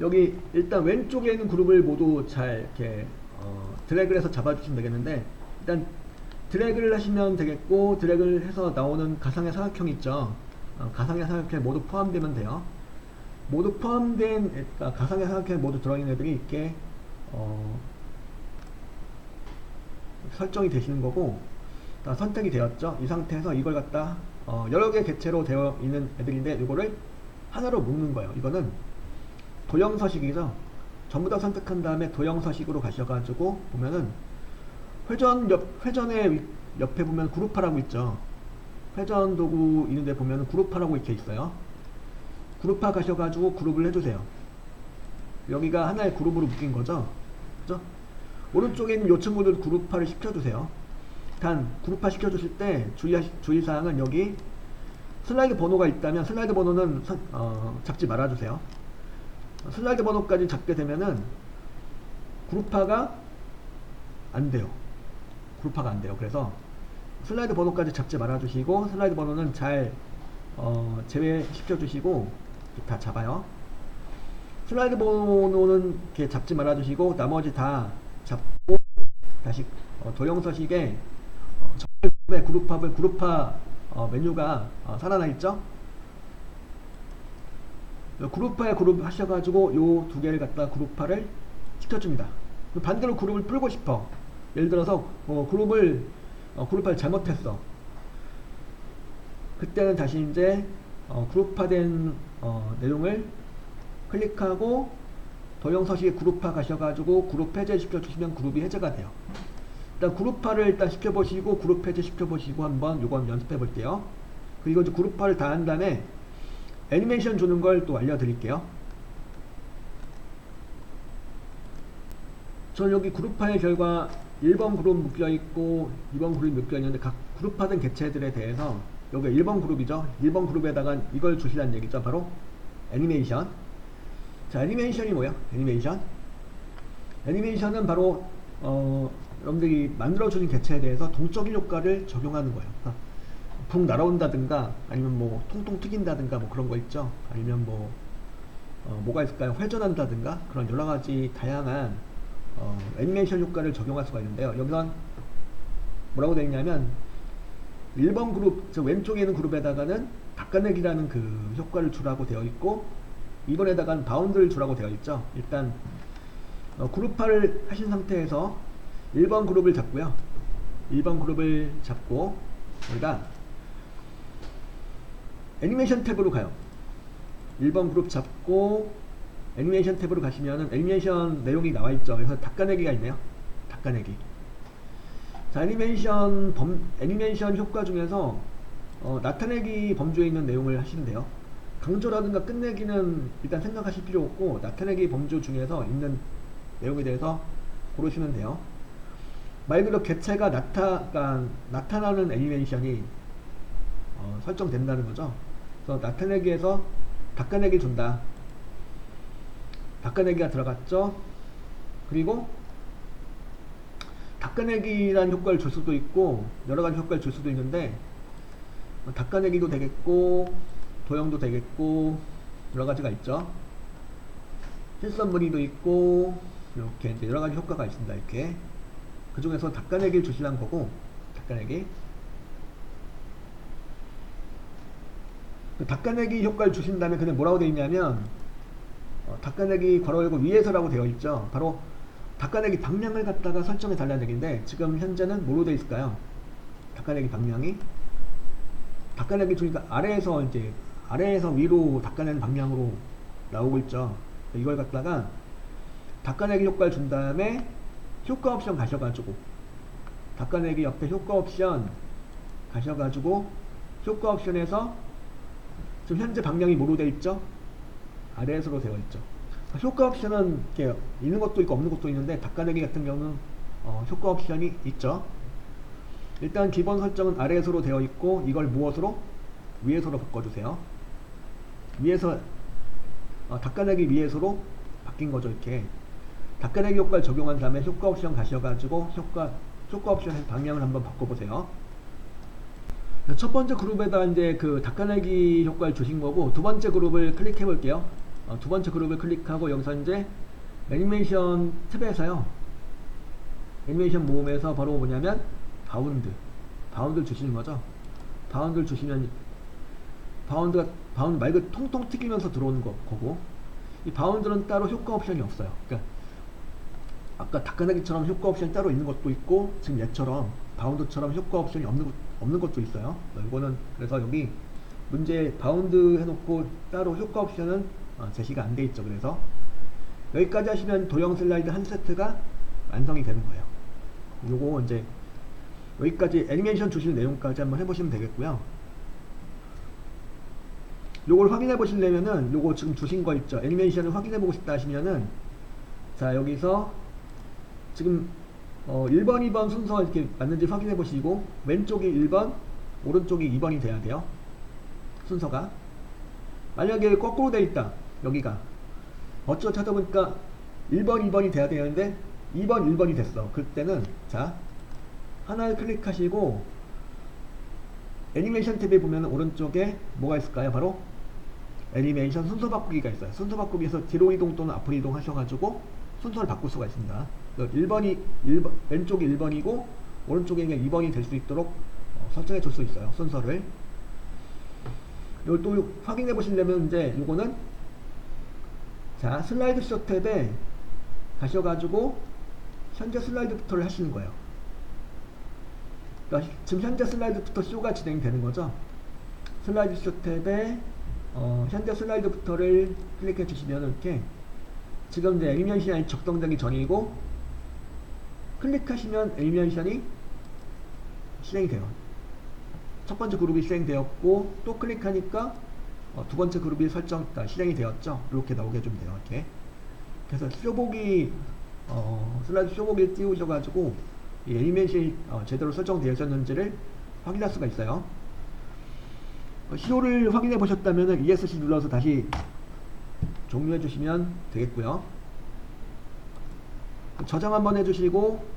여기 일단 왼쪽에 있는 그룹을 모두 잘 이렇게 어, 드래그를 해서 잡아주시면 되겠는데 일단 드래그를 하시면 되겠고 드래그를 해서 나오는 가상의 사각형 있죠? 어, 가상의 사각형에 모두 포함되면 돼요. 모두 포함된 아, 가상의 사각형에 모두 들어있는 애들이 이렇게 어, 설정이 되시는 거고 다 선택이 되었죠? 이 상태에서 이걸 갖다 어, 여러 개 객체로 되어 있는 애들인데 이거를 하나로 묶는 거예요. 이거는 도형 서식이죠. 전부 다 선택한 다음에 도형 서식으로 가셔가지고 보면은 회전 옆 회전의 위- 옆에 보면 그룹화라고 있죠. 회전 도구 있는데 보면 그룹화라고 이렇게 있어요. 그룹화 가셔가지고 그룹을 해주세요. 여기가 하나의 그룹으로 묶인 거죠. 그죠? 오른쪽에 있는 요 친구들 그룹화를 시켜주세요. 단 그룹화 시켜주실 때 주의 주의사항은 여기 슬라이드 번호가 있다면 슬라이드 번호는 선- 어, 잡지 말아주세요 슬라이드 번호까지 잡게 되면은 그룹화가 안 돼요. 그룹화가 안 돼요. 그래서 슬라이드 번호까지 잡지 말아 주시고 슬라이드 번호는 잘 어, 제외시켜 주시고 다 잡아요. 슬라이드 번호는 이렇게 잡지 말아 주시고 나머지 다 잡고 다시 어, 도형 서식에 어, 그룹합을 그룹화 어, 메뉴가 어, 살아나 있죠 그룹화에 그룹 하셔가지고 요 두 개를 갖다 그룹화를 시켜줍니다. 반대로 그룹을 풀고 싶어. 예를 들어서 어, 그룹을 어, 그룹화를 잘못했어. 그때는 다시 이제 어, 그룹화된 어, 내용을 클릭하고 도형 서식에 그룹화 가셔가지고 그룹 해제 시켜주시면 그룹이 해제가 돼요. 일단 그룹화를 일단 시켜보시고 그룹 해제 시켜보시고 한번 요건 연습해 볼게요. 그리고 이제 그룹화를 다 한 다음에 애니메이션 주는 걸 또 알려드릴게요. 저 여기 그룹화의 결과 1번 그룹 묶여 있고 2번 그룹이 묶여 있는데 각 그룹화된 개체들에 대해서 여기 1번 그룹이죠. 1번 그룹에다가 이걸 주시라는 얘기죠. 바로 애니메이션. 자, 애니메이션이 뭐야? 애니메이션. 애니메이션은 바로 어, 여러분들이 만들어주는 개체에 대해서 동적인 효과를 적용하는 거예요. 아, 붕 날아온다든가 아니면 뭐 통통 튀긴다든가 뭐 그런 거 있죠. 아니면 뭐 어, 뭐가 있을까요? 회전한다든가 그런 여러 가지 다양한 어, 애니메이션 효과를 적용할 수가 있는데요. 여기선 뭐라고 되어 있냐면 1번 그룹, 저 왼쪽에 있는 그룹에다가는 닦아내기라는 그 효과를 주라고 되어 있고 2번에다가는 바운드를 주라고 되어 있죠. 일단 어, 그룹화를 하신 상태에서 1번 그룹을 잡고요. 1번 그룹을 잡고 여기다 애니메이션 탭으로 가요. 1번 그룹 잡고 애니메이션 탭으로 가시면은 애니메이션 내용이 나와 있죠. 그래서 닦아내기가 있네요. 닦아내기. 자, 애니메이션 범, 애니메이션 효과 중에서 어, 나타내기 범주에 있는 내용을 하시면 돼요. 강조라든가 끝내기는 일단 생각하실 필요 없고 나타내기 범주 중에서 있는 내용에 대해서 고르시면 돼요. 말 그대로 개체가 나타, 그러니까 나타나는 애니메이션이 어, 설정된다는 거죠. 그래서 나타내기에서 닦아내기 준다. 닦아내기가 들어갔죠. 그리고 닦아내기라는 효과를 줄 수도 있고 여러 가지 효과를 줄 수도 있는데 어, 닦아내기도 되겠고 도형도 되겠고 여러 가지가 있죠. 실선 무늬도 있고 이렇게 이제 여러 가지 효과가 있습니다. 이렇게 그 중에서 닦아내기를 주시라는 거고 닦아내기 그 닦아내기 효과를 주신 다음에 그냥 뭐라고 되어 있냐면 어, 닦아내기 괄호 열고 위에서라고 되어 있죠. 바로 닦아내기 방향을 갖다가 설정해 달라는 얘기인데 지금 현재는 뭐로 되어 있을까요? 닦아내기 방향이 닦아내기 주니까 아래에서 이제 아래에서 위로 닦아내는 방향으로 나오고 있죠. 이걸 갖다가 닦아내기 효과를 준 다음에 효과 옵션 가셔가지고 닦아내기 옆에 효과 옵션 가셔가지고 효과 옵션에서 지금 현재 방향이 뭐로 되어 있죠? 아래에서로 되어 있죠. 효과 옵션은 이렇게 있는 것도 있고 없는 것도 있는데 닦아내기 같은 경우는 어, 효과 옵션이 있죠. 일단 기본 설정은 아래에서로 되어 있고 이걸 무엇으로? 위에서로 바꿔주세요. 위에서 어, 닦아내기 위에서로 바뀐 거죠 이렇게 닦아내기 효과를 적용한 다음에 효과 옵션 가셔가지고 효과 효과 옵션의 방향을 한번 바꿔보세요. 첫 번째 그룹에다 이제 그 닦아내기 효과를 주신 거고 두 번째 그룹을 클릭해 볼게요. 어, 두 번째 그룹을 클릭하고 여기서 이제 애니메이션 탭에서요. 애니메이션 모음에서 바로 뭐냐면 바운드. 바운드를 주시는 거죠. 바운드를 주시면 바운드가 바운드 말 그대로 통통 튀기면서 들어오는 거, 거고 이 바운드는 따로 효과 옵션이 없어요. 그러니까 아까 닭가나기처럼 효과 옵션이 따로 있는 것도 있고 지금 얘처럼 바운드처럼 효과 옵션이 없는, 것- 없는 것도 있어요. 어, 이거는 그래서 여기 문제 바운드 해놓고 따로 효과 옵션은 어, 제시가 안 돼 있죠. 그래서 여기까지 하시면 도형 슬라이드 한 세트가 완성이 되는 거예요. 요거 이제 여기까지 애니메이션 주실 내용까지 한번 해보시면 되겠고요. 요걸 확인해 보시려면은 요거 지금 주신 거 있죠. 애니메이션을 확인해 보고 싶다 하시면은 자 여기서 지금 어 1번, 2번 순서 이렇게 맞는지 확인해 보시고 왼쪽이 1번, 오른쪽이 2번이 돼야 돼요. 순서가 만약에 거꾸로 돼 있다. 여기가 어쩌 찾아보니까 1번, 2번이 돼야 되는데 2번, 1번이 됐어. 그때는 자 하나를 클릭하시고 애니메이션 탭에 보면 오른쪽에 뭐가 있을까요? 바로 애니메이션 순서 바꾸기가 있어요. 순서 바꾸기에서 뒤로 이동 또는 앞으로 이동 하셔가지고 순서를 바꿀 수가 있습니다. 1번이 1번, 왼쪽이 1번이고 오른쪽에 2번이 될 수 있도록 어, 설정해 줄 수 있어요. 순서를. 이걸 또 확인해 보시려면 이제 요거는 자 슬라이드 쇼 탭에 가셔가지고 현재 슬라이드부터를 하시는 거예요. 그러니까 지금 현재 슬라이드부터 쇼가 진행되는 거죠. 슬라이드 쇼 탭에 어, 현재 슬라이드부터를 클릭해 주시면 이렇게 지금 이제 애니메이션이 적동되기 전이고 클릭하시면 애니메이션이 실행이 돼요. 첫 번째 그룹이 실행되었고 또 클릭하니까 어, 두 번째 그룹이 설정 아, 실행이 되었죠. 이렇게 나오게 좀 돼요. 이렇게. 그래서 쇼보기 어, 슬라이드 쇼보기를 띄우셔가지고 이 애니메이션이 어, 제대로 설정되었는지를 확인할 수가 있어요. 어, 시호를 확인해 보셨다면 ESC 눌러서 다시 종료해 주시면 되겠고요. 저장 한번 해주시고